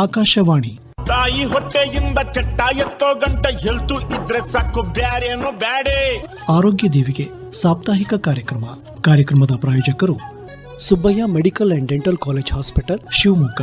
ಆಕಾಶವಾಣಿ. ತಾಯಿ ಹೊಟ್ಟೆಯಿಂದ ಚಟ್ಟ ಎತ್ತೋ ಗಂಟ ಹೆಲ್ತು ಇದ್ರೆ ಸಾಕು ಬ್ಯಾರೇನು ಬ್ಯಾಡೆ. ಆರೋಗ್ಯ ದೇವಿಗೆ ಸಾಪ್ತಾಹಿಕ ಕಾರ್ಯಕ್ರಮ. ಕಾರ್ಯಕ್ರಮದ ಪ್ರಾಯೋಜಕರು Subbaiah medical and dental college hospital Shivamogga.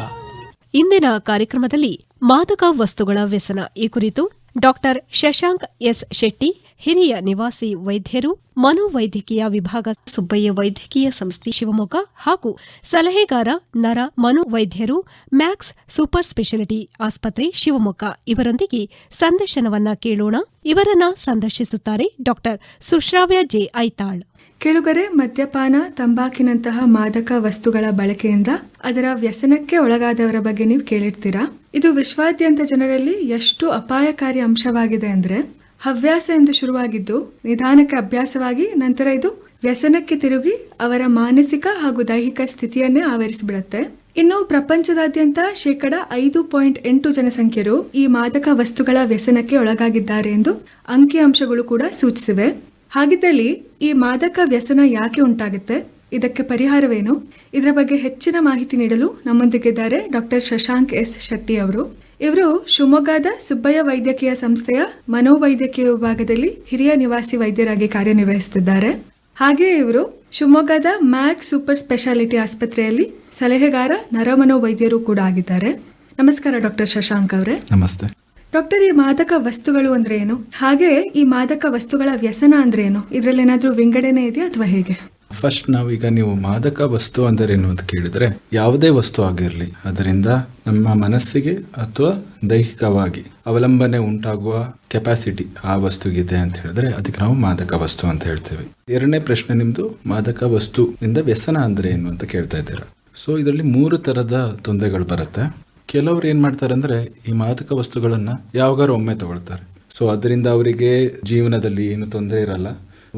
ಇಂದಿನ ಕಾರ್ಯಕ್ರಮದಲ್ಲಿ ಮಾದಕ ವಸ್ತುಗಳ ವ್ಯಸನ ಈ ಕುರಿತು ಡಾಕ್ಟರ್ ಶಶಾಂಕ್ ಎಸ್ ಶೆಟ್ಟಿ ಹಿರಿಯ ನಿವಾಸಿ ವೈದ್ಯರು, ಮನೋವೈದ್ಯಕೀಯ ವಿಭಾಗ ಸುಬ್ಬಯ್ಯ ವೈದ್ಯಕೀಯ ಸಂಸ್ಥೆ ಶಿವಮೊಗ್ಗ ಹಾಗೂ ಸಲಹೆಗಾರ ನರ ಮನೋವೈದ್ಯರು, ಮ್ಯಾಕ್ಸ್ ಸೂಪರ್ ಸ್ಪೆಷಾಲಿಟಿ ಆಸ್ಪತ್ರೆ ಶಿವಮೊಗ್ಗ ಇವರೊಂದಿಗೆ ಸಂದರ್ಶನವನ್ನ ಕೇಳೋಣ. ಇವರನ್ನ ಸಂದರ್ಶಿಸುತ್ತಾರೆ ಡಾಕ್ಟರ್ ಸುಶ್ರಾವ್ಯ ಜೆ ಐತಾಳ್. ಕೆಳುಗರೆ ಮದ್ಯಪಾನ, ತಂಬಾಕಿನಂತಹ ಮಾದಕ ವಸ್ತುಗಳ ಬಳಕೆಯಿಂದ ಅದರ ವ್ಯಸನಕ್ಕೆ ಒಳಗಾದವರ ಬಗ್ಗೆ ನೀವು ಕೇಳಿರ್ತೀರಾ? ಇದು ವಿಶ್ವಾದ್ಯಂತ ಜನರಲ್ಲಿ ಎಷ್ಟು ಅಪಾಯಕಾರಿ ಅಂಶವಾಗಿದೆ ಅಂದ್ರೆ ಹವ್ಯಾಸ ಎಂದು ಶುರುವಾಗಿದ್ದು, ನಿಧಾನಕ್ಕೆ ಅಭ್ಯಾಸವಾಗಿ ನಂತರ ಇದು ವ್ಯಸನಕ್ಕೆ ತಿರುಗಿ ಅವರ ಮಾನಸಿಕ ಹಾಗೂ ದೈಹಿಕ ಸ್ಥಿತಿಯನ್ನೇ ಆವರಿಸಿಬಿಡುತ್ತೆ. ಇನ್ನು ಪ್ರಪಂಚದಾದ್ಯಂತ ಶೇಕಡ ಐದು ಪಾಯಿಂಟ್ ಎಂಟು ಜನಸಂಖ್ಯೆಯರು ಈ ಮಾದಕ ವಸ್ತುಗಳ ವ್ಯಸನಕ್ಕೆ ಒಳಗಾಗಿದ್ದಾರೆ ಎಂದು ಅಂಕಿಅಂಶಗಳು ಕೂಡ ಸೂಚಿಸಿವೆ. ಹಾಗಿದ್ದಲ್ಲಿ ಈ ಮಾದಕ ವ್ಯಸನ ಯಾಕೆ ಉಂಟಾಗುತ್ತೆ? ಇದಕ್ಕೆ ಪರಿಹಾರವೇನು? ಇದರ ಬಗ್ಗೆ ಹೆಚ್ಚಿನ ಮಾಹಿತಿ ನೀಡಲು ನಮ್ಮೊಂದಿಗಿದ್ದಾರೆ ಡಾಕ್ಟರ್ ಶಶಾಂಕ್ ಎಸ್ ಶೆಟ್ಟಿ ಅವರು. ಇವರು ಶಿವಮೊಗ್ಗದ ಸುಬ್ಬಯ್ಯ ವೈದ್ಯಕೀಯ ಸಂಸ್ಥೆಯ ಮನೋವೈದ್ಯಕೀಯ ವಿಭಾಗದಲ್ಲಿ ಹಿರಿಯ ನಿವಾಸಿ ವೈದ್ಯರಾಗಿ ಕಾರ್ಯನಿರ್ವಹಿಸುತ್ತಿದ್ದಾರೆ. ಹಾಗೆ ಇವರು ಶಿವಮೊಗ್ಗದ ಮ್ಯಾಕ್ ಸೂಪರ್ ಸ್ಪೆಷಾಲಿಟಿ ಆಸ್ಪತ್ರೆಯಲ್ಲಿ ಸಲಹೆಗಾರ ನರಮನೋವೈದ್ಯರು ಕೂಡ ಆಗಿದ್ದಾರೆ. ನಮಸ್ಕಾರ ಡಾಕ್ಟರ್ ಶಶಾಂಕ್ ಅವರೇ. ನಮಸ್ತೆ. ಡಾಕ್ಟರ್ ಈ ಮಾದಕ ವಸ್ತುಗಳು ಅಂದ್ರೆ ಏನು? ಹಾಗೆ ಈ ಮಾದಕ ವಸ್ತುಗಳ ವ್ಯಸನ ಅಂದ್ರೆ ಏನು? ಇದರಲ್ಲಿ ಏನಾದ್ರೂ ವಿಂಗಡಣೆ ಇದೆಯಾ ಅಥವಾ ಹೇಗೆ? ಫಸ್ಟ್ ನಾವೀಗ ನೀವು ಮಾದಕ ವಸ್ತು ಅಂದರೇನು ಅಂತ ಕೇಳಿದ್ರೆ ಯಾವುದೇ ವಸ್ತು ಆಗಿರಲಿ, ಅದರಿಂದ ನಮ್ಮ ಮನಸ್ಸಿಗೆ ಅಥವಾ ದೈಹಿಕವಾಗಿ ಅವಲಂಬನೆ ಉಂಟಾಗುವ ಕೆಪಾಸಿಟಿ ಆ ವಸ್ತುಗಿದೆ ಅಂತ ಹೇಳಿದ್ರೆ ಅದಕ್ಕೆ ನಾವು ಮಾದಕ ವಸ್ತು ಅಂತ ಹೇಳ್ತೇವೆ. ಎರಡನೇ ಪ್ರಶ್ನೆ ನಿಮ್ದು, ಮಾದಕ ವಸ್ತುವಿಂದ ವ್ಯಸನ ಅಂದ್ರೆ ಏನು ಅಂತ ಕೇಳ್ತಾ ಇದ್ದೀರಾ? ಸೊ ಇದರಲ್ಲಿ ಮೂರು ತರದ ತೊಂದರೆಗಳು ಬರುತ್ತೆ. ಕೆಲವರು ಏನ್ ಮಾಡ್ತಾರೆ ಅಂದ್ರೆ ಈ ಮಾದಕ ವಸ್ತುಗಳನ್ನ ಯಾವಾಗಾರು ಒಮ್ಮೆ ತಗೊಳ್ತಾರೆ. ಸೊ ಅದರಿಂದ ಅವರಿಗೆ ಜೀವನದಲ್ಲಿ ಏನು ತೊಂದರೆ ಇರಲ್ಲ.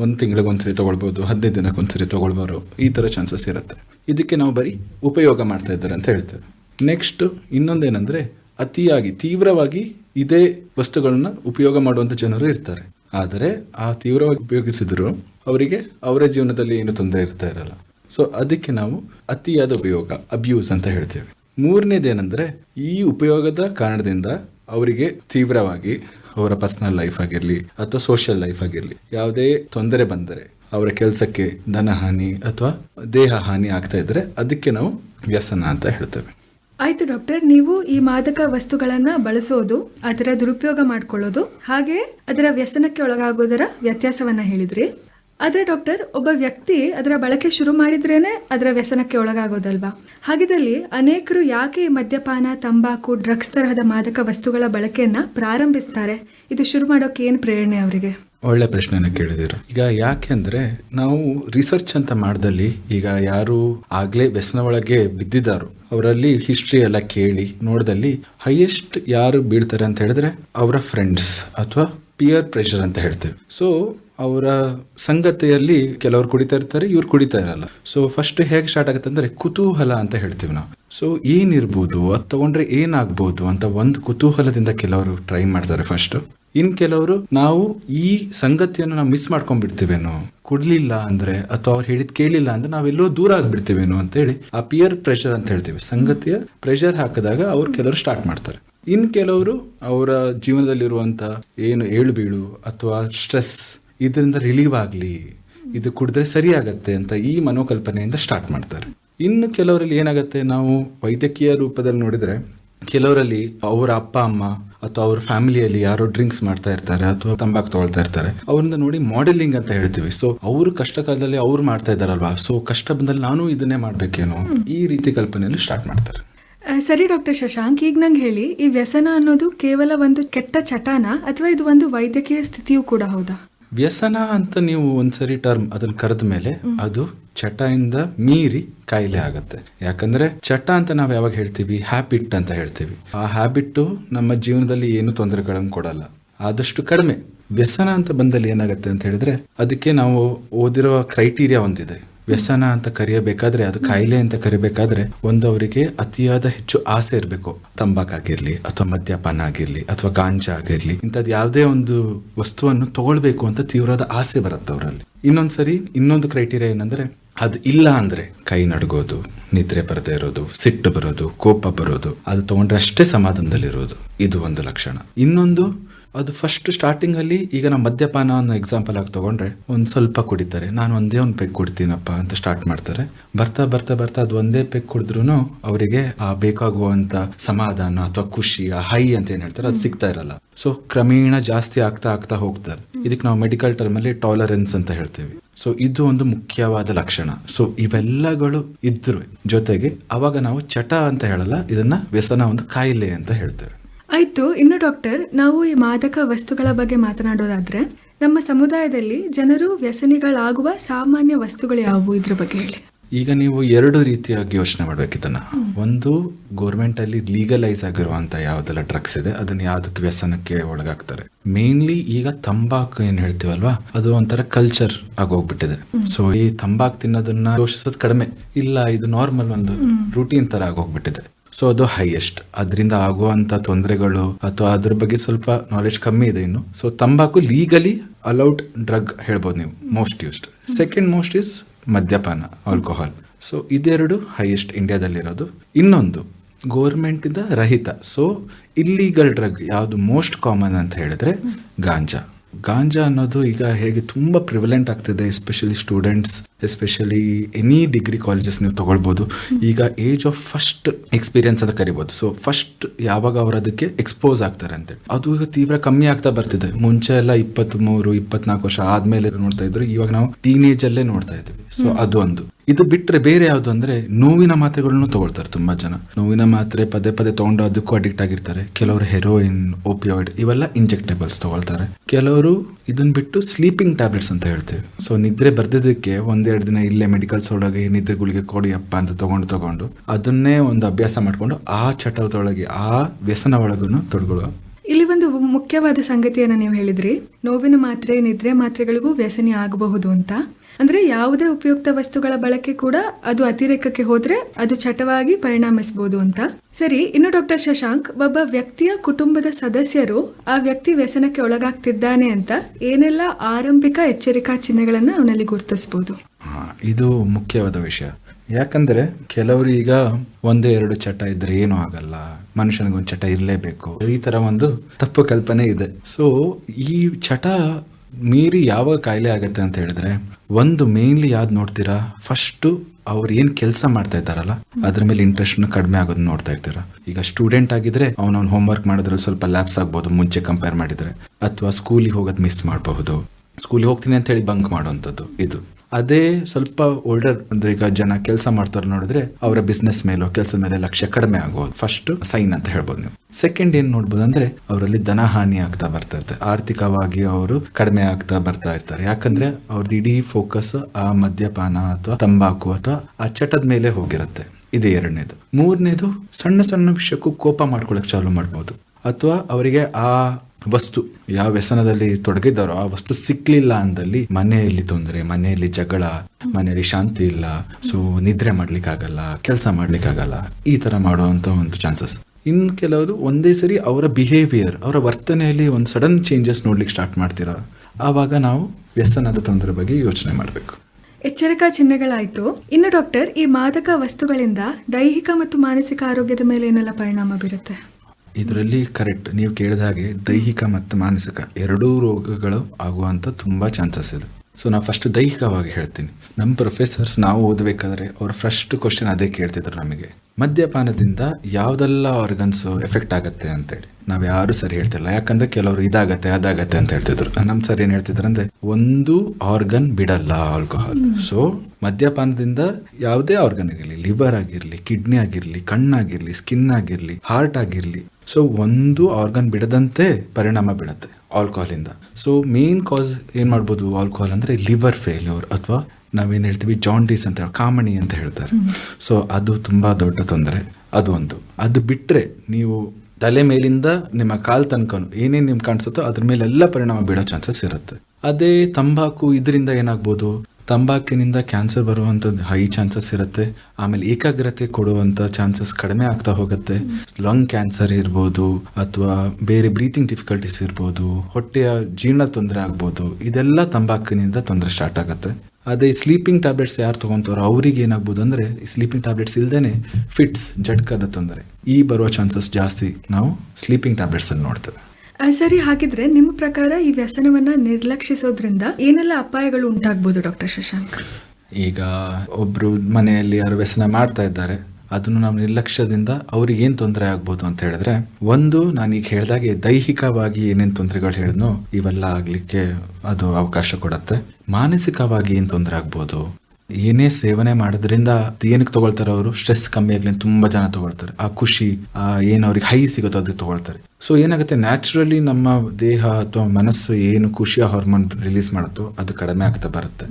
ಒಂದು ತಿಂಗಳಿಗೆ ಒಂದ್ಸರಿ ತಗೊಳ್ಬೋದು, ಹದಿನೈದು ದಿನಕ್ಕೆ ಒಂದ್ಸರಿ ತಗೊಳ್ಬಾರ್ದು ಈ ಥರ ಚಾನ್ಸಸ್ ಇರುತ್ತೆ. ಇದಕ್ಕೆ ನಾವು ಬರೀ ಉಪಯೋಗ ಮಾಡ್ತಾ ಇದ್ದಾರೆ ಅಂತ ಹೇಳ್ತೇವೆ. ನೆಕ್ಸ್ಟ್ ಇನ್ನೊಂದೇನೆಂದರೆ ಅತಿಯಾಗಿ, ತೀವ್ರವಾಗಿ ಇದೇ ವಸ್ತುಗಳನ್ನ ಉಪಯೋಗ ಮಾಡುವಂಥ ಜನರು ಇರ್ತಾರೆ. ಆದರೆ ಆ ತೀವ್ರವಾಗಿ ಉಪಯೋಗಿಸಿದ್ರು ಅವರಿಗೆ ಅವರ ಜೀವನದಲ್ಲಿ ಏನು ತೊಂದರೆ ಇರ್ತಾ ಇರಲ್ಲ. ಸೊ ಅದಕ್ಕೆ ನಾವು ಅತಿಯಾದ ಉಪಯೋಗ ಅಬ್ಯೂಸ್ ಅಂತ ಹೇಳ್ತೇವೆ. ಮೂರನೇದೇನೆಂದ್ರೆ ಈ ಉಪಯೋಗದ ಕಾರಣದಿಂದ ಅವರಿಗೆ ತೀವ್ರವಾಗಿ ಅವರ ಪರ್ಸನಲ್ ಲೈಫ್ ಆಗಿರಲಿ ಅಥವಾ ಸೋಷಿಯಲ್ ಲೈಫ್ ಆಗಿರಲಿ, ಯಾವುದೇ ತೊಂದರೆ ಬಂದರೆ ಅವರ ಕೆಲಸಕ್ಕೆ ಧನ ಹಾನಿ ಅಥವಾ ದೇಹ ಹಾನಿ ಆಗ್ತಾ ಇದ್ರೆ ಅದಕ್ಕೆ ನಾವು ವ್ಯಸನ ಅಂತ ಹೇಳ್ತೇವೆ. ಆಯ್ತು ಡಾಕ್ಟರ್ ನೀವು ಈ ಮಾದಕ ವಸ್ತುಗಳನ್ನ ಬಳಸೋದು ಅದರ ದುರುಪಯೋಗ ಮಾಡ್ಕೊಳ್ಳೋದು, ಹಾಗೆ ಅದರ ವ್ಯಸನಕ್ಕೆ ಒಳಗಾಗೋದರ ವ್ಯತ್ಯಾಸವನ್ನ ಹೇಳಿದ್ರಿ. ಆದ್ರೆ ಡಾಕ್ಟರ್, ಒಬ್ಬ ವ್ಯಕ್ತಿ ಅದರ ಬಳಕೆ ಶುರು ಮಾಡಿದ್ರೇನೆ ಅದರ ವ್ಯಸನಕ್ಕೆ ಒಳಗಾಗೋದಲ್ವಾ? ಹಾಗಿದ್ದಲ್ಲಿ ಅನೇಕರು ಯಾಕೆ ಮದ್ಯಪಾನ, ತಂಬಾಕು, ಡ್ರಗ್ಸ್ ತರಹದ ಮಾದಕ ವಸ್ತುಗಳ ಬಳಕೆಯನ್ನ ಪ್ರಾರಂಭಿಸ್ತಾರೆ? ಇದು ಶುರು ಮಾಡೋಕೆ ಏನ್ ಪ್ರೇರಣೆ ಅವರಿಗೆ? ಒಳ್ಳೆ ಪ್ರಶ್ನೆಯನ್ನು ಕೇಳಿದಿರು ಈಗ ಯಾಕೆಂದ್ರೆ ನಾವು ರಿಸರ್ಚ್ ಅಂತ ಮಾಡ್ದಲ್ಲಿ ಈಗ ಯಾರು ಆಗ್ಲೇ ವ್ಯಸನ ಒಳಗೆ ಬಿದ್ದಿದ್ದಾರೋ, ಅವರಲ್ಲಿ ಹಿಸ್ಟ್ರಿ ಎಲ್ಲ ಕೇಳಿ ನೋಡ್ದಲ್ಲಿ ಹೈಯೆಸ್ಟ್ ಯಾರು ಬೀಳ್ತಾರೆ ಅಂತ ಹೇಳಿದ್ರೆ ಅವರ ಫ್ರೆಂಡ್ಸ್ ಅಥವಾ ಪಿಯರ್ ಪ್ರೆಷರ್ ಅಂತ ಹೇಳ್ತೇವೆ. ಸೊ ಅವರ ಸಂಗತಿಯಲ್ಲಿ ಕೆಲವರು ಕುಡಿತಾ ಇರ್ತಾರೆ, ಇವ್ರು ಕುಡಿತಾ ಇರಲ್ಲ. ಸೊ ಫಸ್ಟ್ ಹೇಗೆ ಸ್ಟಾರ್ಟ್ ಆಗುತ್ತೆ ಅಂದ್ರೆ ಕುತೂಹಲ ಅಂತ ಹೇಳ್ತೀವಿ ನಾವು. ಸೊ ಏನಿರ್ಬೋದು, ಅದು ತಗೊಂಡ್ರೆ ಏನಾಗ್ಬೋದು ಅಂತ ಒಂದು ಕುತೂಹಲದಿಂದ ಕೆಲವರು ಟ್ರೈ ಮಾಡ್ತಾರೆ ಫಸ್ಟ್ ಇನ್ ಕೆಲವರು, ನಾವು ಈ ಸಂಗತಿಯನ್ನು ನಾವು ಮಿಸ್ ಮಾಡ್ಕೊಂಡ್ಬಿಡ್ತೀವೇನೋ, ಕುಡಲಿಲ್ಲ ಅಂದ್ರೆ ಅಥವಾ ಅವ್ರು ಹೇಳಿದ್ ಕೇಳಿಲ್ಲ ಅಂದ್ರೆ ನಾವೆಲ್ಲೋ ದೂರ ಆಗ್ಬಿಡ್ತೀವೇನೋ ಅಂತ ಹೇಳಿ ಆ ಪಿಯರ್ ಪ್ರೆಷರ್ ಅಂತ ಹೇಳ್ತೀವಿ. ಸಂಗತಿಯ ಪ್ರೆಷರ್ ಹಾಕಿದಾಗ ಅವ್ರು ಕೆಲವರು ಸ್ಟಾರ್ಟ್ ಮಾಡ್ತಾರೆ. ಇನ್ ಕೆಲವರು, ಅವರ ಜೀವನದಲ್ಲಿರುವಂತ ಏನು ಏಳುಬೀಳು ಅಥವಾ ಸ್ಟ್ರೆಸ್ ಇದರಿಂದ ರಿಲೀವ್ ಆಗಲಿ, ಇದು ಕುಡಿದ್ರೆ ಸರಿಯಾಗತ್ತೆ ಅಂತ ಈ ಮನೋಕಲ್ಪನೆಯಿಂದ ಸ್ಟಾರ್ಟ್ ಮಾಡ್ತಾರೆ. ಇನ್ನು ಕೆಲವರಲ್ಲಿ ಏನಾಗುತ್ತೆ, ನಾವು ವೈದ್ಯಕೀಯ ರೂಪದಲ್ಲಿ ನೋಡಿದ್ರೆ, ಕೆಲವರಲ್ಲಿ ಅವರ ಅಪ್ಪ, ಅಮ್ಮ ಅಥವಾ ಅವ್ರ ಫ್ಯಾಮಿಲಿಯಲ್ಲಿ ಯಾರೋ ಡ್ರಿಂಕ್ಸ್ ಮಾಡ್ತಾ ಇರ್ತಾರೆ ಅಥವಾ ತಂಬಾಕು ತೊಗೊಳ್ತಾ ಇರ್ತಾರೆ, ಅವರಿಂದ ನೋಡಿ ಮಾಡೆಲಿಂಗ್ ಅಂತ ಹೇಳ್ತೀವಿ. ಸೊ ಅವರು ಕಷ್ಟ ಕಾಲದಲ್ಲಿ ಅವ್ರು ಮಾಡ್ತಾ ಇದ್ದಾರಲ್ವಾ? ಸೊ ಕಷ್ಟ ಬಂದಲ್ಲಿ ನಾನು ಇದನ್ನೇ ಮಾಡ್ಬೇಕೇನೋ ಈ ರೀತಿ ಕಲ್ಪನೆಯಲ್ಲಿ ಸ್ಟಾರ್ಟ್ ಮಾಡ್ತಾರೆ. ಸರಿ ಡಾಕ್ಟರ್ ಶಶಾಂಕ್, ಈಗ ನಂಗೆ ಹೇಳಿ, ಈ ವ್ಯಸನ ಅನ್ನೋದು ಕೇವಲ ಒಂದು ಕೆಟ್ಟ ಚಟಾನ ಅಥವಾ ಇದು ಒಂದು ವೈದ್ಯಕೀಯ ಸ್ಥಿತಿಯೂ ಕೂಡ ಹೌದಾ? ವ್ಯಸನ ಅಂತ ನೀವು ಒಂದ್ಸರಿ ಟರ್ಮ್ ಅದನ್ನ ಕರೆದ ಮೇಲೆ ಅದು ಚಟದಿಂದ ಮೀರಿ ಕಾಯಿಲೆ ಆಗುತ್ತೆ. ಯಾಕಂದ್ರೆ ಚಟ ಅಂತ ನಾವು ಯಾವಾಗ ಹೇಳ್ತೀವಿ? ಹ್ಯಾಬಿಟ್ ಅಂತ ಹೇಳ್ತೀವಿ. ಆ ಹ್ಯಾಬಿಟ್ ನಮ್ಮ ಜೀವನದಲ್ಲಿ ಏನು ತೊಂದರೆಗಳನ್ನು ಕೊಡಲ್ಲ. ಆದಷ್ಟು ಕಡಿಮೆ. ವ್ಯಸನ ಅಂತ ಬಂದಲ್ಲಿ ಏನಾಗುತ್ತೆ ಅಂತ ಹೇಳಿದ್ರೆ ಅದಕ್ಕೆ ನಾವು ಓದಿರೋ ಕ್ರೈಟೀರಿಯಾ ಒಂದಿದೆ. ವ್ಯಸನ ಅಂತ ಕರೆಯಬೇಕಾದ್ರೆ, ಅದು ಕಾಯಿಲೆ ಅಂತ ಕರಿಬೇಕಾದ್ರೆ ಒಂದು ಅವರಿಗೆ ಅತಿಯಾದ ಹೆಚ್ಚು ಆಸೆ ಇರಬೇಕು. ತಂಬಾಕಾಗಿರ್ಲಿ ಅಥವಾ ಮದ್ಯಪಾನ ಆಗಿರ್ಲಿ ಅಥವಾ ಗಾಂಜಾ ಆಗಿರ್ಲಿ ಇಂಥದ್ದು ಯಾವುದೇ ಒಂದು ವಸ್ತುವನ್ನು ತಗೊಳ್ಬೇಕು ಅಂತ ತೀವ್ರವಾದ ಆಸೆ ಬರುತ್ತೆ ಅವರಲ್ಲಿ. ಇನ್ನೊಂದ್ಸರಿ ಇನ್ನೊಂದು ಕ್ರೈಟೀರಿಯಾ ಏನಂದ್ರೆ, ಅದು ಇಲ್ಲ ಅಂದ್ರೆ ಕೈ ನಡಗೋದು, ನಿದ್ರೆ ಬರದೇ ಇರೋದು, ಸಿಟ್ಟು ಬರೋದು, ಕೋಪ ಬರೋದು, ಅದು ತಗೊಂಡ್ರೆ ಅಷ್ಟೇ ಸಮಾಧಾನದಲ್ಲಿರೋದು. ಇದು ಒಂದು ಲಕ್ಷಣ. ಇನ್ನೊಂದು ಅದು ಫಸ್ಟ್ ಸ್ಟಾರ್ಟಿಂಗ್ ಅಲ್ಲಿ ಈಗ ನಾವು ಮದ್ಯಪಾನ ಅನ್ನೋ ಎಕ್ಸಾಂಪಲ್ ಆಗಿ ತಗೊಂಡ್ರೆ ಒಂದು ಸ್ವಲ್ಪ ಕುಡಿತಾರೆ. ನಾನು ಒಂದೇ ಒಂದು ಪೆಗ್ ಕುಡ್ತೀನಪ್ಪ ಅಂತ ಸ್ಟಾರ್ಟ್ ಮಾಡ್ತಾರೆ. ಬರ್ತಾ ಬರ್ತಾ ಬರ್ತಾ ಅದು ಒಂದೇ ಪೆಗ್ ಕುಡಿದ್ರು ಅವರಿಗೆ ಆ ಬೇಕಾಗುವಂತ ಸಮಾಧಾನ ಅಥವಾ ಖುಷಿ, ಆ ಹೈ ಅಂತ ಏನ್ ಹೇಳ್ತಾರೆ, ಅದು ಸಿಗ್ತಾ ಇರಲ್ಲ. ಸೊ ಕ್ರಮೇಣ ಜಾಸ್ತಿ ಆಗ್ತಾ ಆಗ್ತಾ ಹೋಗ್ತಾರೆ. ಇದಕ್ಕೆ ನಾವು ಮೆಡಿಕಲ್ ಟರ್ಮ್ ಅಲ್ಲಿ ಟಾಲರೆನ್ಸ್ ಅಂತ ಹೇಳ್ತೀವಿ. ಸೊ ಇದು ಒಂದು ಮುಖ್ಯವಾದ ಲಕ್ಷಣ. ಸೊ ಇವೆಲ್ಲಗಳು ಇದ್ರು ಜೊತೆಗೆ ಅವಾಗ ನಾವು ಚಟ ಅಂತ ಹೇಳಲ್ಲ, ಇದನ್ನ ವ್ಯಸನ ಒಂದು ಕಾಯಿಲೆ ಅಂತ ಹೇಳ್ತೇವೆ. ಆಯ್ತು ಇನ್ನು ಡಾಕ್ಟರ್ ನಾವು ಈ ಮಾದಕ ವಸ್ತುಗಳ ಬಗ್ಗೆ ಮಾತನಾಡೋದಾದ್ರೆ ನಮ್ಮ ಸಮುದಾಯದಲ್ಲಿ ಜನರು ವ್ಯಸನಿಗಳಾಗುವ ಸಾಮಾನ್ಯ ವಸ್ತುಗಳು ಯಾವುವು ಇದ್ರ ಬಗ್ಗೆ ಹೇಳಿ. ಈಗ ನೀವು ಎರಡು ರೀತಿಯಾಗಿ ಯೋಚನೆ ಮಾಡ್ಬೇಕು ಇದನ್ನ ಒಂದು ಗೋರ್ಮೆಂಟ್ ಅಲ್ಲಿ ಲೀಗಲೈಸ್ ಆಗಿರುವಂತ ಯಾವ್ದೆಲ್ಲ ಡ್ರಗ್ಸ್ ಇದೆ ಅದನ್ನ ಯಾವ್ದಕ್ಕೆ ವ್ಯಸನಕ್ಕೆ ಒಳಗಾಗ್ತಾರೆ ಮೇನ್ಲಿ ಈಗ ತಂಬಾಕು ಏನ್ ಹೇಳ್ತೀವಲ್ವಾ ಅದು ಒಂಥರ ಕಲ್ಚರ್ ಆಗೋಗ್ಬಿಟ್ಟಿದೆ. ಸೊ ಈ ತಂಬಾಕು ತಿನ್ನೋದನ್ನ ಯೋಚಿಸೋದು ಕಡಿಮೆ. ಇಲ್ಲ ಇದು ನಾರ್ಮಲ್ ಒಂದು ರೂಟೀನ್ ತರ ಆಗೋಗ್ಬಿಟ್ಟಿದೆ. ಸೊ ಅದು ಹೈಯೆಸ್ಟ್ ಅದರಿಂದ ಆಗುವಂತ ತೊಂದರೆಗಳು ಅಥವಾ ಅದ್ರ ಬಗ್ಗೆ ಸ್ವಲ್ಪ ನಾಲೆಜ್ ಕಮ್ಮಿ ಇದೆ ಇನ್ನು. ಸೊ ತಂಬಾಕು ಲೀಗಲಿ ಅಲೌಡ್ ಡ್ರಗ್ ಹೇಳ್ಬೋದು ನೀವು most used second most is ಮದ್ಯಪಾನ ಆಲ್ಕೋಹಾಲ್ ಸೊ ಇದೆರಡು ಹೈಯೆಸ್ಟ್ ಇಂಡಿಯಾದಲ್ಲಿರೋದು. ಇನ್ನೊಂದು ಗೋರ್ಮೆಂಟ್ ಇಂದ ರಹಿತ. ಸೊ ಇಲ್ಲೀಗಲ್ ಡ್ರಗ್ ಯಾವುದು ಮೋಸ್ಟ್ ಕಾಮನ್ ಅಂತ ಹೇಳಿದ್ರೆ ಗಾಂಜಾ ಗಾಂಜಾ ಅನ್ನೋದು ಈಗ ಹೇಗೆ ತುಂಬಾ ಪ್ರಿವಲೆಂಟ್ ಆಗ್ತಿದೆ especially students especially any degree colleges ನೀವು ತಗೊಳ್ಬೋದು. ಈಗ ಏಜ್ ಆಫ್ ಫಸ್ಟ್ ಎಕ್ಸ್ಪೀರಿಯನ್ಸ್ ಅಂತ ಕರಿಬೋದು. ಸೊ ಫಸ್ಟ್ ಯಾವಾಗ ಅವರು ಅದಕ್ಕೆ ಎಕ್ಸ್ಪೋಸ್ ಆಗ್ತಾರೆ ಅಂತೇಳಿ ಅದು ಈಗ ತೀವ್ರ ಕಮ್ಮಿ ಆಗ್ತಾ ಬರ್ತಿದೆ. ಮುಂಚೆ ಎಲ್ಲ ಇಪ್ಪತ್ತ್ ಮೂರು ಇಪ್ಪತ್ನಾಲ್ಕು ವರ್ಷ ಆದ್ಮೇಲೆ ನೋಡ್ತಾ ಇದ್ರು. ಇವಾಗ ನಾವು ಟೀನೇಜ್ ಅಲ್ಲೇ ನೋಡ್ತಾ ಇದ್ದೀವಿ. ಸೊ ಅದು ಒಂದು. ಇದು ಬಿಟ್ಟರೆ ಬೇರೆ ಯಾವುದು ಅಂದರೆ ನೋವಿನ ಮಾತ್ರೆಗಳನ್ನು ತಗೊಳ್ತಾರೆ ತುಂಬಾ ಜನ. ನೋವಿನ ಮಾತ್ರೆ ಪದೇ ಪದೇ ತೊಗೊಂಡು ಅದಕ್ಕೂ ಅಡಿಕ್ಟ್ ಆಗಿರ್ತಾರೆ. ಕೆಲವರು ಹೆರೋಯಿನ್ ಓಪಿಯಾಯ್ಡ್ ಇವೆಲ್ಲ ಇಂಜೆಕ್ಟೇಬಲ್ಸ್ ತಗೊಳ್ತಾರೆ. ಕೆಲವರು ಇದನ್ನ ಬಿಟ್ಟು ಸ್ಲೀಪಿಂಗ್ ಟ್ಯಾಬ್ಲೆಟ್ಸ್ ಅಂತ ಹೇಳ್ತೀವಿ. ಸೊ ನಿದ್ರೆ ಬರ್ದಿದ್ದಕ್ಕೆ ಒಂದೆರಡು ದಿನ ಇಲ್ಲೇ ಮೆಡಿಕಲ್ಸ್ ಒಳಗೆ ನಿದ್ರೆ ಗುಳಿಗೆ ಕೊಡಿಯಪ್ಪ ಅಂತ ತಗೊಂಡು ತಗೊಂಡು ಅದನ್ನೇ ಒಂದು ಅಭ್ಯಾಸ ಮಾಡ್ಕೊಂಡು ಆ ಚಟದೊಳಗೆ ಆ ವ್ಯಸನ ಒಳಗೂ ತೊಡಗುವ ಇಲ್ಲಿ ಒಂದು ಮುಖ್ಯವಾದ ಸಂಗತಿಯನ್ನ ನೀವು ಹೇಳಿದ್ರಿ. ನೋವಿನ ಮಾತ್ರೆ, ನಿದ್ರೆ ಮಾತ್ರೆಗಳಿಗೂ ವ್ಯಸನಿ ಆಗಬಹುದು ಅಂತ. ಅಂದ್ರೆ ಯಾವುದೇ ಉಪಯುಕ್ತ ವಸ್ತುಗಳ ಬಳಕೆ ಕೂಡ ಅದು ಅತಿರೇಕಕ್ಕೆ ಹೋದ್ರೆ ಅದು ಚಟವಾಗಿ ಪರಿಣಾಮಿಸಬಹುದು ಅಂತ. ಸರಿ, ಇನ್ನು ಡಾಕ್ಟರ್ ಶಶಾಂಕ್, ಒಬ್ಬ ವ್ಯಕ್ತಿಯ ಕುಟುಂಬದ ಸದಸ್ಯರು ಆ ವ್ಯಕ್ತಿ ವ್ಯಸನಕ್ಕೆ ಒಳಗಾಗ್ತಿದ್ದಾನೆ ಅಂತ ಏನೆಲ್ಲ ಆರಂಭಿಕ ಎಚ್ಚರಿಕಾ ಚಿಹ್ನೆಗಳನ್ನ ಅವನಲ್ಲಿ ಗುರುತಿಸಬಹುದು ಇದು ಮುಖ್ಯವಾದ ವಿಷಯ. ಯಾಕಂದ್ರೆ ಕೆಲವರು ಈಗ ಒಂದೇ ಎರಡು ಚಟ ಇದ್ರೆ ಏನೂ ಆಗಲ್ಲ, ಮನುಷ್ಯನಿಗೊಂದು ಚಟ ಇರಲೇಬೇಕು. ಈ ತರ ಒಂದು ತಪ್ಪು ಕಲ್ಪನೆ ಇದೆ. ಸೊ ಈ ಚಟ ಮೀರಿ ಯಾವಾಗ ಕಾಯಿಲೆ ಆಗತ್ತೆ ಅಂತ ಹೇಳಿದ್ರೆ, ಒಂದು ಮೇನ್ಲಿ ಯಾವ್ದು ನೋಡ್ತೀರಾ, ಫಸ್ಟು ಅವ್ರು ಏನ್ ಕೆಲಸ ಮಾಡ್ತಾ ಇದ್ದಾರಲ್ಲ, ಅದ್ರ ಮೇಲೆ ಇಂಟ್ರೆಸ್ಟ್ ಕಡಿಮೆ ಆಗೋದು ನೋಡ್ತಾ ಇರ್ತೀರ. ಈಗ ಸ್ಟೂಡೆಂಟ್ ಆಗಿದ್ರೆ ಅವ್ನ ಹೋಮ್ ವರ್ಕ್ ಮಾಡೋದ್ರಲ್ಲಿ ಸ್ವಲ್ಪ ಲ್ಯಾಬ್ಸ್ ಆಗ್ಬೋದು, ಮುಂಚೆ ಕಂಪೇರ್ ಮಾಡಿದ್ರೆ, ಅಥವಾ ಸ್ಕೂಲಿಗೆ ಹೋಗೋದು ಮಿಸ್ ಮಾಡಬಹುದು. ಸ್ಕೂಲಿಗೆ ಹೋಗ್ತೀನಿ ಅಂತ ಹೇಳಿ ಬಂಕ್ ಮಾಡುವಂಥದ್ದು ಇದು. ಅದೇ ಸ್ವಲ್ಪ ಓಲ್ಡರ್ ಅಂದ್ರೆ ಈಗ ಜನ ಕೆಲಸ ಮಾಡ್ತಾರೆ ನೋಡಿದ್ರೆ ಅವರ ಬಿಸ್ನೆಸ್ ಮೇಲೋ ಕೆಲಸ ಮೇಲೆ ಲಕ್ಷ್ಯ ಕಡಿಮೆ ಆಗೋದು ಫಸ್ಟ್ ಸೈನ್ ಅಂತ ಹೇಳ್ಬೋದು ನೀವು. ಸೆಕೆಂಡ್ ಏನ್ ನೋಡ್ಬೋದು ಅಂದ್ರೆ ಅವರಲ್ಲಿ ಧನಹಾನಿ ಆಗ್ತಾ ಬರ್ತಾ ಇರ್ತಾರೆ ಆರ್ಥಿಕವಾಗಿ ಅವರು ಕಡಿಮೆ ಆಗ್ತಾ ಬರ್ತಾ ಇರ್ತಾರೆ. ಯಾಕಂದ್ರೆ ಅವ್ರದ್ದು ಇಡೀ ಫೋಕಸ್ ಆ ಮದ್ಯಪಾನ ಅಥವಾ ತಂಬಾಕು ಅಥವಾ ಆ ಚಟದ ಮೇಲೆ ಹೋಗಿರುತ್ತೆ. ಇದೆ ಎರಡನೇದು. ಮೂರನೇದು ಸಣ್ಣ ಸಣ್ಣ ವಿಷಯಕ್ಕೂ ಕೋಪ ಮಾಡ್ಕೊಳಕ್ ಚಾಲು ಮಾಡ್ಬೋದು. ಅಥವಾ ಅವರಿಗೆ ಆ ವಸ್ತು ಯಾವ ವ್ಯಸನದಲ್ಲಿ ತೊಡಗಿದ್ದಾರೋ ಆ ವಸ್ತು ಸಿಕ್ಕಲಿಲ್ಲ ಅಂದಲ್ಲಿ ಮನೆಯಲ್ಲಿ ತೊಂದರೆ, ಮನೆಯಲ್ಲಿ ಜಗಳ, ಮನೆಯಲ್ಲಿ ಶಾಂತಿ ಇಲ್ಲ. ಸೊ ನಿದ್ರೆ ಮಾಡ್ಲಿಕ್ಕಾಗಲ್ಲ, ಕೆಲಸ ಮಾಡ್ಲಿಕ್ಕಾಗಲ್ಲ. ಈ ತರ ಮಾಡುವಂತ ಒಂದು ಚಾನ್ಸಸ್ ಇನ್ ಕೆಲವರು ಒಂದೇ ಸರಿ ಅವರ ಬಿಹೇವಿಯರ್ ಅವರ ವರ್ತನೆಯಲ್ಲಿ ಒಂದು ಸಡನ್ ಚೇಂಜಸ್ ನೋಡ್ಲಿಕ್ಕೆ ಸ್ಟಾರ್ಟ್ ಮಾಡ್ತೀರಾ? ಆವಾಗ ನಾವು ವ್ಯಸನದ ತೊಂದರೆ ಬಗ್ಗೆ ಯೋಚನೆ ಮಾಡಬೇಕು. ಎಚ್ಚರಿಕಾ ಚಿಹ್ನೆಗಳಾಯ್ತು. ಇನ್ನು ಡಾಕ್ಟರ್, ಈ ಮಾದಕ ವಸ್ತುಗಳಿಂದ ದೈಹಿಕ ಮತ್ತು ಮಾನಸಿಕ ಆರೋಗ್ಯದ ಮೇಲೆ ಏನೆಲ್ಲ ಪರಿಣಾಮ ಬೀರುತ್ತೆ? ಇದರಲ್ಲಿ ಕರೆಕ್ಟ್ ನೀವು ಕೇಳಿದ ಹಾಗೆ ದೈಹಿಕ ಮತ್ತು ಮಾನಸಿಕ ಎರಡೂ ರೋಗಗಳು ಆಗುವಂಥ ತುಂಬಾ ಚಾನ್ಸಸ್ ಇದೆ. ಸೊ ನಾವು ಫಸ್ಟ್ ದೈಹಿಕವಾಗಿ ಹೇಳ್ತೀನಿ. ನಮ್ಮ ಪ್ರೊಫೆಸರ್ಸ್ ನಾವು ಓದಬೇಕಾದ್ರೆ ಅವ್ರ ಫಸ್ಟ್ ಕ್ವಶನ್ ಅದೇ ಕೇಳ್ತಿದ್ರು ನಮಗೆ. ಮದ್ಯಪಾನದಿಂದ ಯಾವುದೆಲ್ಲ ಆರ್ಗನ್ಸ್ ಎಫೆಕ್ಟ್ ಆಗತ್ತೆ ಅಂತೇಳಿ. ನಾವ್ ಯಾರು ಸರಿ ಹೇಳ್ತಿಲ್ಲ. ಯಾಕಂದ್ರೆ ಕೆಲವರು ಇದಾಗತ್ತೆ, ಅದಾಗತ್ತೆ ಅಂತ ಹೇಳ್ತಿದ್ರು. ನಮ್ ಸರ್ ಏನ್ ಹೇಳ್ತಿದ್ರು ಅಂದ್ರೆ ಒಂದು ಆರ್ಗನ್ ಬಿಡಲ್ಲ ಆಲ್ಕೋಹಾಲ್ ಸೊ ಮದ್ಯಪಾನದಿಂದ ಯಾವುದೇ ಆರ್ಗನ್ ಆಗಿರಲಿ ಲಿವರ್ ಆಗಿರ್ಲಿ ಕಿಡ್ನಿ ಆಗಿರ್ಲಿ, ಕಣ್ಣಾಗಿರ್ಲಿ ಸ್ಕಿನ್ ಆಗಿರ್ಲಿ ಹಾರ್ಟ್ ಆಗಿರ್ಲಿ ಸೊ ಒಂದು ಆರ್ಗನ್ ಬಿಡದಂತೆ ಪರಿಣಾಮ ಬೀಳುತ್ತೆ ಆಲ್ಕೋಹಾಲ್ ಇಂದ. ಸೊ ಮೇನ್ ಕಾಸ್ ಏನು ಮಾಡ್ಬೋದು ಆಲ್ಕೋಹಾಲ್ ಅಂದ್ರೆ ಲಿವರ್ ಫೇಲ್ಯೂರ್ ಅಥವಾ ನಾವೇನ್ ಹೇಳ್ತೀವಿ ಜಾಂಡೀಸ್ ಅಂತ ಹೇಳಿ, ಕಾಮಣಿ ಅಂತ ಹೇಳ್ತಾರೆ. ಸೊ ಅದು ತುಂಬಾ ದೊಡ್ಡ ತೊಂದರೆ, ಅದು ಒಂದು. ಅದು ಬಿಟ್ರೆ ನೀವು ತಲೆ ಮೇಲಿಂದ ನಿಮ್ಮ ಕಾಲ್ ತನಕನು ಏನೇನ್ ನಿಮ್ಗೆ ಕಾಣಿಸುತ್ತೋ ಅದ್ರ ಮೇಲೆಲ್ಲ ಪರಿಣಾಮ ಬೀಳೋ ಚಾನ್ಸಸ್ ಇರುತ್ತೆ. ಅದೇ ತಂಬಾಕು ಇದರಿಂದ ಏನಾಗ್ಬೋದು? ತಂಬಾಕಿನಿಂದ ಕ್ಯಾನ್ಸರ್ ಬರುವಂಥದ್ದು ಹೈ ಚಾನ್ಸಸ್ ಇರುತ್ತೆ. ಆಮೇಲೆ ಏಕಾಗ್ರತೆ ಕೊಡುವಂಥ ಚಾನ್ಸಸ್ ಕಡಿಮೆ ಆಗ್ತಾ ಹೋಗುತ್ತೆ. ಲಂಗ್ ಕ್ಯಾನ್ಸರ್ ಇರ್ಬೋದು ಅಥವಾ ಬೇರೆ ಬ್ರೀತಿಂಗ್ ಡಿಫಿಕಲ್ಟೀಸ್ ಇರ್ಬೋದು, ಹೊಟ್ಟೆಯ ಜೀರ್ಣ ತೊಂದರೆ ಆಗ್ಬೋದು, ಇದೆಲ್ಲ ತಂಬಾಕಿನಿಂದ ತೊಂದರೆ ಸ್ಟಾರ್ಟ್ ಆಗುತ್ತೆ. ಅದೇ ಸ್ಲೀಪಿಂಗ್ ಟ್ಯಾಬ್ಲೆಟ್ಸ್ ಯಾರು ತೊಗೊತಾರೋ ಅವ್ರಿಗೆ ಏನಾಗ್ಬೋದು ಅಂದರೆ ಸ್ಲೀಪಿಂಗ್ ಟ್ಯಾಬ್ಲೆಟ್ಸ್ ಇಲ್ದೇ ಫಿಟ್ಸ್ ಜಟ್ಕದ ತೊಂದರೆ. ಈ ಬರುವ ಚಾನ್ಸಸ್ ಜಾಸ್ತಿ ನಾವು ಸ್ಲೀಪಿಂಗ್ ಟ್ಯಾಬ್ಲೆಟ್ಸಲ್ಲಿ ನೋಡ್ತೇವೆ. ಸರಿ ಹಾಗಿದ್ರೆ ನಿಮ್ಮ ಪ್ರಕಾರ ಈ ವ್ಯಸನವನ್ನ ನಿರ್ಲಕ್ಷಿಸೋದ್ರಿಂದ ಏನೆಲ್ಲ ಅಪಾಯಗಳು ಉಂಟಾಗ್ಬೋದು ಡಾಕ್ಟರ್ ಶಶಾಂಕ್? ಈಗ ಒಬ್ರು ಮನೆಯಲ್ಲಿ ಯಾರು ವ್ಯಸನ ಮಾಡ್ತಾ ಇದ್ದಾರೆ, ಅದನ್ನು ನಾವು ನಿರ್ಲಕ್ಷ್ಯದಿಂದ ಅವ್ರಿಗೆ ಏನು ತೊಂದರೆ ಆಗ್ಬೋದು ಅಂತ ಹೇಳಿದ್ರೆ, ಒಂದು, ನಾನೀಗ ಹೇಳ್ದಾಗೆ ದೈಹಿಕವಾಗಿ ಏನೇನು ತೊಂದರೆಗಳು ಹೇಳಿದ್ನೋ, ಇವೆಲ್ಲ ಆಗಲಿಕ್ಕೆ ಅದು ಅವಕಾಶ ಕೊಡತ್ತೆ. ಮಾನಸಿಕವಾಗಿ ಏನು ತೊಂದರೆ ಆಗ್ಬೋದು? ಏನೇ ಸೇವನೆ ಮಾಡೋದ್ರಿಂದ ಏನಕ್ಕೆ ತಗೊಳ್ತಾರೆ ಅವರು? ಸ್ಟ್ರೆಸ್ ಕಮ್ಮಿ ಆಗ್ಲಿ ತುಂಬಾ ಜನ ತಗೊಳ್ತಾರೆ. ಆ ಖುಷಿ ಆ ಏನು ಅವ್ರಿಗೆ ಹೈ ಸಿಗುತ್ತೋ ಅದಕ್ಕೆ ತಗೊಳ್ತಾರೆ. ಸೊ ಏನಾಗುತ್ತೆ? ನ್ಯಾಚುರಲಿ ನಮ್ಮ ದೇಹ ಅಥವಾ ಮನಸ್ಸು ಏನು ಖುಷಿಯ ಹಾರ್ಮೋನ್ ರಿಲೀಸ್ ಮಾಡುತ್ತೋ ಅದು ಕಡಿಮೆ ಆಗ್ತಾ ಬರುತ್ತೆ.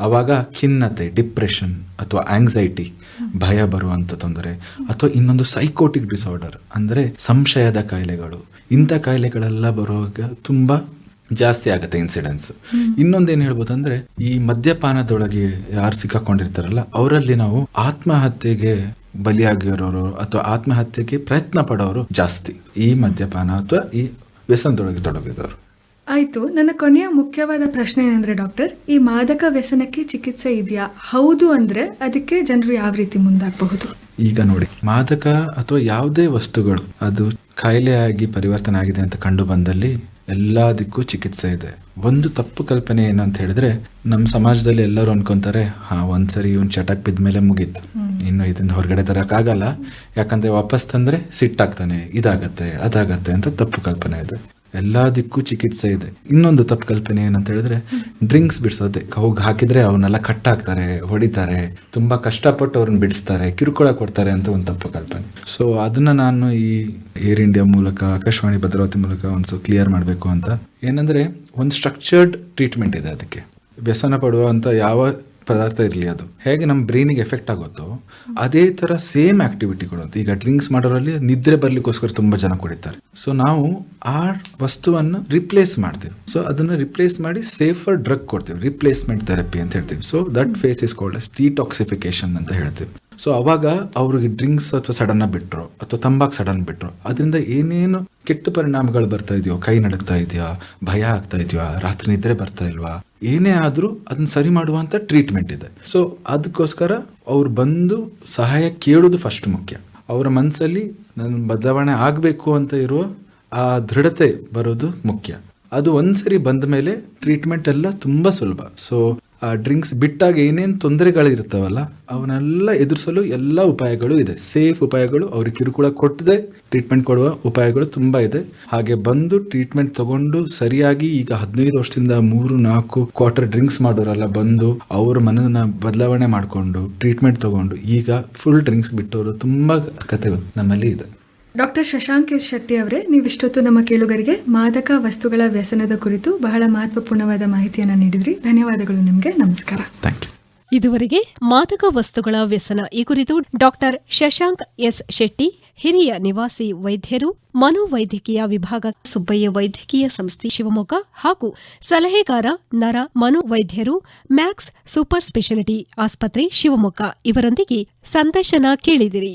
ಅವಾಗ ಖಿನ್ನತೆ ಡಿಪ್ರೆಷನ್ ಅಥವಾ ಆಂಗ್ಸೈಟಿ ಭಯ ಬರುವಂತ ತೊಂದರೆ ಅಥವಾ ಇನ್ನೊಂದು ಸೈಕೋಟಿಕ್ ಡಿಸಾರ್ಡರ್ ಅಂದ್ರೆ ಸಂಶಯದ ಕಾಯಿಲೆಗಳು. ಇಂಥ ಕಾಯಿಲೆಗಳೆಲ್ಲ ಬರುವಾಗ ತುಂಬಾ ಜಾಸ್ತಿ ಆಗುತ್ತೆ ಇನ್ಸಿಡೆನ್ಸ್ ಇನ್ನೊಂದೇನು ಹೇಳ್ಬೋದು ಅಂದ್ರೆ ಈ ಮದ್ಯಪಾನದೊಳಗೆ ಯಾರು ಸಿಕ್ಕಾಕೊಂಡಿರ್ತಾರಲ್ಲ ಅವರಲ್ಲಿ ನಾವು ಆತ್ಮಹತ್ಯೆಗೆ ಬಲಿಯಾಗಿರೋರು ಅಥವಾ ಆತ್ಮಹತ್ಯೆಗೆ ಪ್ರಯತ್ನ ಪಡೋರು ಜಾಸ್ತಿ. ಈ ಮದ್ಯಪಾನ ಅಥವಾ ಈ ವ್ಯಸನದೊಳಗೆ ತೊಡಗಿದವರು. ಆಯ್ತು ನನ್ನ ಕೊನೆಯ ಮುಖ್ಯವಾದ ಪ್ರಶ್ನೆ ಏನಂದ್ರೆ ಡಾಕ್ಟರ್ ಈ ಮಾದಕ ವ್ಯಸನಕ್ಕೆ ಚಿಕಿತ್ಸೆ ಇದೆಯಾ? ಹೌದು ಅಂದ್ರೆ ಅದಕ್ಕೆ ಜನರು ಯಾವ ರೀತಿ ಮುಂದಾಗಬಹುದು? ಈಗ ನೋಡಿ ಮಾದಕ ಅಥವಾ ಯಾವುದೇ ವಸ್ತುಗಳು ಅದು ಕಾಯಿಲೆಯಾಗಿ ಪರಿವರ್ತನೆ ಆಗಿದೆ ಅಂತ ಕಂಡು ಬಂದಲ್ಲಿ ಎಲ್ಲದಕ್ಕೂ ಚಿಕಿತ್ಸೆ ಇದೆ. ಒಂದು ತಪ್ಪು ಕಲ್ಪನೆ ಏನು ಅಂತ ಹೇಳಿದ್ರೆ ನಮ್ಮ ಸಮಾಜದಲ್ಲಿ ಎಲ್ಲರೂ ಅನ್ಕೊಂತಾರೆ ಹಾ ಒಂದ್ಸರಿ ಇವನ್ ಚಟಕ್ ಬಿದ್ಮೇಲೆ ಮುಗೀತು. ಇನ್ನು ಇದನ್ನ ಹೊರಗಡೆ ತರಕ್ಕಾಗಲ್ಲ. ಯಾಕಂದ್ರೆ ವಾಪಸ್ ತಂದ್ರೆ ಸಿಟ್ಟಾಗ್ತಾನೆ ಇದಾಗತ್ತೆ ಅದಾಗತ್ತೆ ಅಂತ ತಪ್ಪು ಕಲ್ಪನೆ ಇದೆ. ಎಲ್ಲದಕ್ಕೂ ಚಿಕಿತ್ಸೆ ಇದೆ. ಇನ್ನೊಂದು ತಪ್ಪು ಕಲ್ಪನೆ ಏನಂತ ಹೇಳಿದ್ರೆ, ಡ್ರಿಂಕ್ಸ್ ಬಿಡಿಸೋದೆ. ಹೋಗಿ ಹಾಕಿದ್ರೆ ಅವನ್ನೆಲ್ಲ ಕಟ್ ಹಾಕ್ತಾರೆ ಹೊಡಿತಾರೆ, ತುಂಬಾ ಕಷ್ಟಪಟ್ಟು ಅವ್ರನ್ನ ಬಿಡಿಸ್ತಾರೆ, ಕಿರುಕುಳ ಕೊಡ್ತಾರೆ ಅಂತ ಒಂದು ತಪ್ಪು ಕಲ್ಪನೆ. ಸೊ ಅದನ್ನ ನಾನು ಈ ಏರ್ ಇಂಡಿಯಾ ಮೂಲಕ, ಆಕಾಶವಾಣಿ ಭದ್ರಾವತಿ ಮೂಲಕ ಒಂದು ಕ್ಲಿಯರ್ ಮಾಡಬೇಕು ಅಂತ. ಏನಂದ್ರೆ, ಒಂದು ಸ್ಟ್ರಕ್ಚರ್ಡ್ ಟ್ರೀಟ್ಮೆಂಟ್ ಇದೆ ಅದಕ್ಕೆ. ವ್ಯಸನ ಪಡುವಂತ ಯಾವ ಪದಾರ್ಥ ಇರಲಿ ಅದು. ಹೇಗೆ ನಮ್ಮ ಬ್ರೈನಿಗೆ ಎಫೆಕ್ಟ್ ಆಗುತ್ತೋ, ಅದೇ ಥರ ಸೇಮ್ ಆಕ್ಟಿವಿಟಿಗಳು ಅಂತ ಈಗ ಡ್ರಿಂಕ್ಸ್ ಮಾಡೋರಲ್ಲಿ ನಿದ್ರೆ ಬರಲಿಕ್ಕೋಸ್ಕರ ತುಂಬ ಜನ ಕುಡಿತಾರೆ. ಸೊ ನಾವು ಆ ವಸ್ತುವನ್ನು ರಿಪ್ಲೇಸ್ ಮಾಡ್ತೀವಿ. ಸೊ ಅದನ್ನು ರಿಪ್ಲೇಸ್ ಮಾಡಿ ಸೇಫರ್ ಡ್ರಗ್ ಕೊಡ್ತೀವಿ. ರಿಪ್ಲೇಸ್ಮೆಂಟ್ ಥೆರಪಿ ಅಂತ ಹೇಳ್ತೀವಿ. So that phase is called as detoxification ಅಂತ ಹೇಳ್ತೀವಿ. ಸೊ ಅವಾಗ ಅವ್ರಿಗೆ ಡ್ರಿಂಕ್ಸ್ ಅಥವಾ ಸಡನ್ ಬಿಟ್ರು, ಅಥವಾ ತಂಬಾಕು ಸಡನ್ ಬಿಟ್ರು. ಅದರಿಂದ ಏನೇನು ಕೆಟ್ಟ ಪರಿಣಾಮಗಳು ಬರ್ತಾ ಇದೆಯೋ, ಕೈ ನಡಕ್ತಾ ಇದೆಯಾ, ಭಯ ಆಗ್ತಾ ಇದೆಯಾ, ರಾತ್ರಿ ನಿದ್ರೆ ಬರ್ತಾ ಇಲ್ವಾ, ಏನೇ ಆದರೂ ಅದನ್ನ ಸರಿ ಮಾಡುವಂಥ ಟ್ರೀಟ್ಮೆಂಟ್ ಇದೆ. ಸೊ ಅದಕ್ಕೋಸ್ಕರ ಅವ್ರು ಬಂದು ಸಹಾಯ ಕೇಳೋದು ಫಸ್ಟ್ ಮುಖ್ಯ. ಅವರ ಮನಸ್ಸಲ್ಲಿ ನನ್ನ ಬದಲಾವಣೆ ಆಗಬೇಕು ಅಂತ ಇರುವ ಆ ದೃಢತೆ ಬರೋದು ಮುಖ್ಯ. ಅದು ಒಂದ್ಸರಿ ಬಂದ ಮೇಲೆ ಟ್ರೀಟ್ಮೆಂಟ್ ಎಲ್ಲ ತುಂಬಾ ಸುಲಭ. ಸೊ ಆ ಡ್ರಿಂಕ್ಸ್ ಬಿಟ್ಟಾಗ ಏನೇನು ತೊಂದರೆಗಳಿರ್ತಾವಲ್ಲ ಅವನ್ನೆಲ್ಲ ಎದುರಿಸಲು ಎಲ್ಲ ಉಪಾಯಗಳು ಇದೆ. ಸೇಫ್ ಉಪಾಯಗಳು, ಅವ್ರಿಗೆ ಕಿರುಕುಳ ಕೊಟ್ಟದೆ ಟ್ರೀಟ್ಮೆಂಟ್ ಕೊಡುವ ಉಪಾಯಗಳು ತುಂಬಾ ಇದೆ. ಹಾಗೆ ಬಂದು ಟ್ರೀಟ್ಮೆಂಟ್ ತಗೊಂಡು ಸರಿಯಾಗಿ ಈಗ ಹದಿನೈದು ವರ್ಷದಿಂದ ಮೂರು, ನಾಲ್ಕು ಕ್ವಾರ್ಟರ್ ಡ್ರಿಂಕ್ಸ್ ಮಾಡೋರೆಲ್ಲ ಬಂದು ಅವ್ರ ಮನನ ಬದಲಾವಣೆ ಮಾಡಿಕೊಂಡು ಟ್ರೀಟ್ಮೆಂಟ್ ತಗೊಂಡು ಈಗ ಫುಲ್ ಡ್ರಿಂಕ್ಸ್ ಬಿಟ್ಟವರು ತುಂಬಾ ಕಥೆಗಳು ನಮ್ಮಲ್ಲಿ ಇದೆ. ಡಾಕ್ಟರ್ ಶಶಾಂಕ್ ಎಸ್ ಶೆಟ್ಟಿ ಅವರೇ ನೀವಿಷ್ಟೊತ್ತು ನಮ್ಮ ಕೇಳುಗರಿಗೆ ಮಾದಕ ವಸ್ತುಗಳ ವ್ಯಸನದ ಕುರಿತು ಬಹಳ ಮಹತ್ವಪೂರ್ಣವಾದ ಮಾಹಿತಿಯನ್ನು ನೀಡಿದ್ರಿ. ಧನ್ಯವಾದಗಳು ನಿಮಗೆ. ನಮಸ್ಕಾರ. ಥ್ಯಾಂಕ್ ಯು ಇದುವರೆಗೆ ಮಾದಕ ವಸ್ತುಗಳ ವ್ಯಸನ ಈ ಕುರಿತು ಡಾಕ್ಟರ್ ಶಶಾಂಕ್ ಎಸ್ ಶೆಟ್ಟಿ ಹಿರಿಯ ನಿವಾಸಿ ವೈದ್ಯರು ಮನೋವೈದ್ಯಕೀಯ ವಿಭಾಗ ಸುಬ್ಬಯ್ಯ ವೈದ್ಯಕೀಯ ಸಂಸ್ಥೆ ಶಿವಮೊಗ್ಗ ಹಾಗೂ ಸಲಹೆಗಾರ ನರ ಮನೋವೈದ್ಯರು ಮ್ಯಾಕ್ಸ್ ಸೂಪರ್ ಸ್ಪೆಷಾಲಿಟಿ ಆಸ್ಪತ್ರೆ ಶಿವಮೊಗ್ಗ ಇವರೊಂದಿಗೆ ಸಂದರ್ಶನ ಕೇಳಿದಿರಿ.